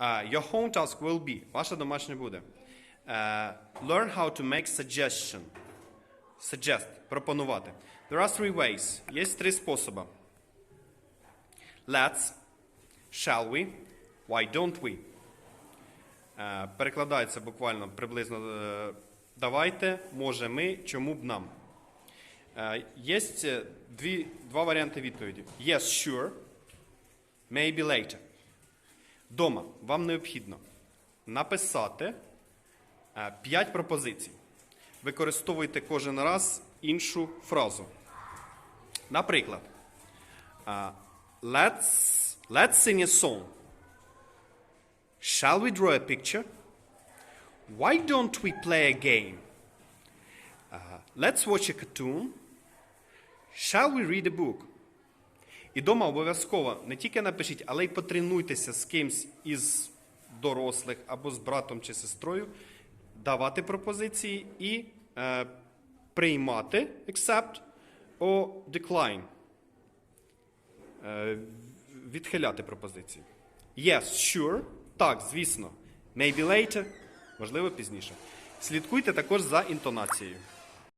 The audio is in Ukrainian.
Your home task will be. Ваше домашнє буде. Uh, learn how to make suggestion. Suggest. Пропонувати. There are three ways. Є три способи. Let's. Shall we? Why don't we? Е, Перекладається буквально приблизно е, давайте, може ми, чому б нам. Є дві, два варіанти відповіді. Yes, sure, maybe later. Дома вам необхідно написати 5 пропозицій. Використовуйте кожен раз іншу фразу. Наприклад, е, let's, let's sing a song. Shall we draw a picture? Why don't we play a game? Uh, let's watch a cartoon. Shall we read a book? І дома обов'язково не тільки напишіть, але й потренуйтеся з кимсь із дорослих або з братом чи сестрою, давати пропозиції і е, приймати accept or decline. Е, відхиляти пропозиції. Yes, sure. Так, звісно. Maybe later. Можливо, пізніше. Слідкуйте також за інтонацією.